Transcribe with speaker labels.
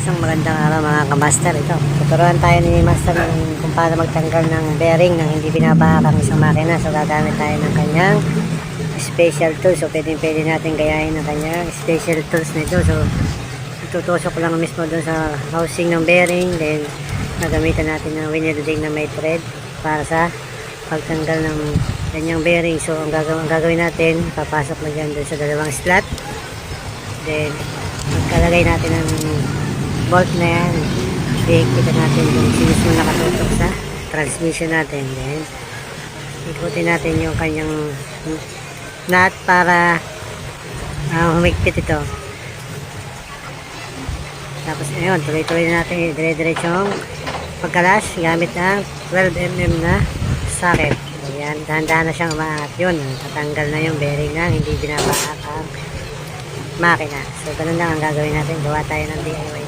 Speaker 1: Isang magandang araw mga kamaster ito. Tuturuan tayo ni Master ng kung paano magtanggal ng bearing ng hindi binabahak ang isang makina. So gagamit tayo ng kanyang special tools. So pwede pwede natin gayahin ng kanyang special tools nito. So itutusok lang mismo doon sa housing ng bearing. Then nagamitan natin ng winilding na may thread para sa pagtanggal ng kanyang bearing. So ang gagawin, ang gagawin natin, papasok na dyan doon sa dalawang slot. Then magkalagay natin ng bolt na yan. Ikita natin yung sinus mo nakatutok sa transmission natin. Then ikutin natin yung kanyang nut para uh, humigpit ito. Tapos ayun tuloy-tuloy na natin dire-diretsong pagkalas gamit ng 12mm na socket. Ayan dahan-dahan na siyang umaangat. Yun tatanggal na yung bearing na hindi binabahak ang makina. So ganun lang ang gagawin natin. Gawa tayo ng DIY